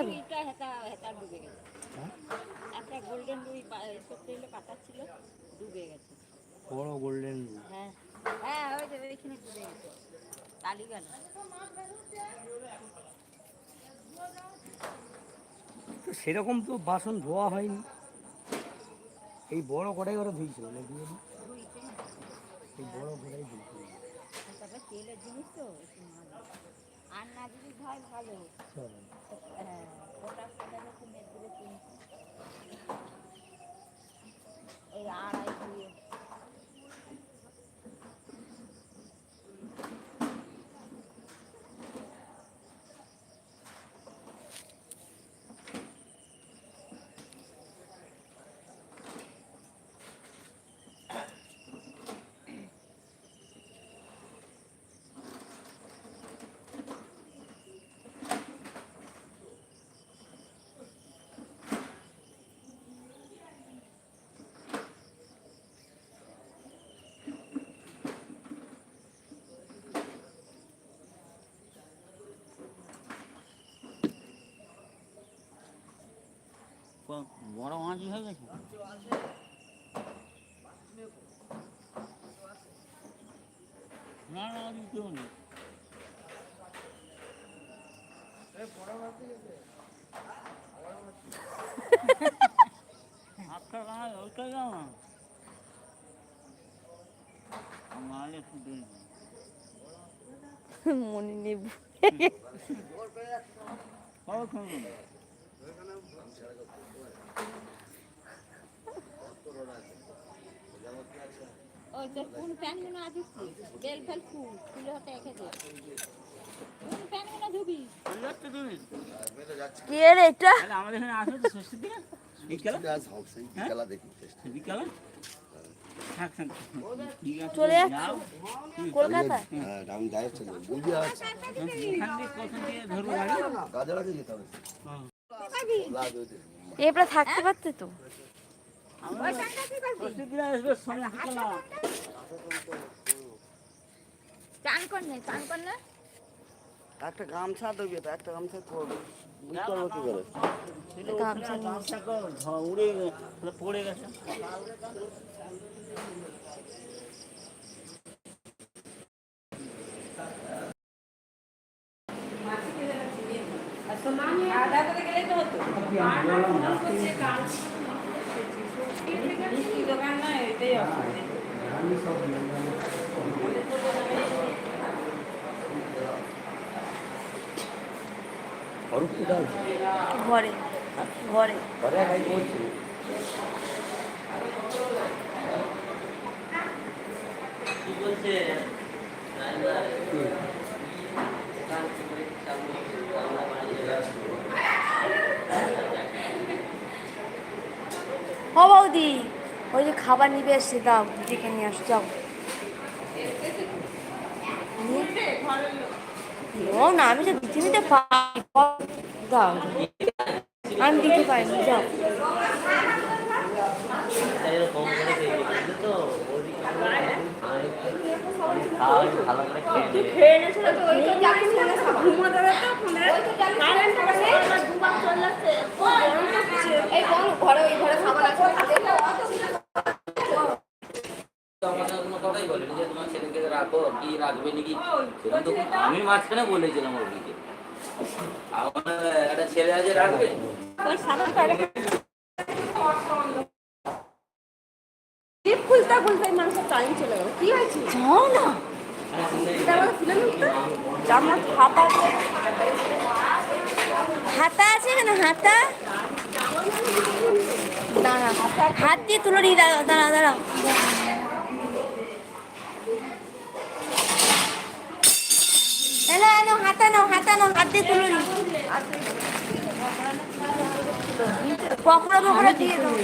যাবে? হেতা হেতা ডুবে গেছে। একটা গোল্ডেন রুই হলো ছিল ডুবে গেছে। বড় গোল্ডেন হ্যাঁ হ্যাঁ ওই যে ওইখানে ডুবে গেছে। তো সেরকম তো বাসন ধোয়া হয়নি। এই বড় কটাই ওরা ধুইছিল না দিয়ে দিই? রুইতে এই বড় কটাই ধুইছিল তারপরে তেলের জিনিস তো। আর না যদি হয় ভালো। হ্যাঁ ওটা সাধারণত মেঘগুলো কিনছে বড় মাছ হয়ে গেছে? না না আমি কেউ নেই আটটা গাছ ওইটাই যাও না নাহলে একটু দেরি মনে খাব ওই তোর কোন প্যান্টগুলো আছে বেল ফেল ফুল ফুলে হতে এঁকেছে কোন প্যান্টগুলো ধুবি? চলে যাচ্ছে তুমি কে রে এটা? আমাদের এখানে আসবে তো ষষ্ঠীর দিনে বিকেলে? আজ হোক সেই খেলা দেখি বিকেলে? থাক থাক। ঠিক আছে চলে যাচ্ছ? হ্যাঁ আমি ডাইরেক্ট চলে যাব বুঝি আছে এখান থেকে কোথা দিয়ে ধরবো গাড়ি? গাজর আগে যেতে হবে। হ্যাঁ। এবার থাকতে পারতে তো। একটা গামছা দেবে তো একটা গামছা করবে বুঝতে কি করে? গামছা উড়ে পড়ে গেছে। অরূপ কোথায় ঘরে ঘরে ঘরে একাই করছি বৌদি, ওই যে খাবার নিবে এসছে, দাও দিদিকে নিয়ে আস, যাও। ও না, আমি তো দিতে নিতে পারি, দাও। আমি দিতে পারিনি, যাও। আমার রাখবে নাকি? সেরকম আমি মাঝখানে বলেছিলাম ওদিকে। আমার একটা ছেলে আছে রাখবে? খুলতে খুলতে মানুষের টাইম চলে গেল। কি হয়েছে? না। হাতা আছে কেন হাতা? দাঁড়া, হাত দিয়ে তুলে নিয়ে দাঁড়া দাঁড়া দাঁড়া। এলো, হাতা নাও হাতা নাও, হাত দিয়ে তুলে নি। পকোড়া পকোড়া দিয়ে দাও।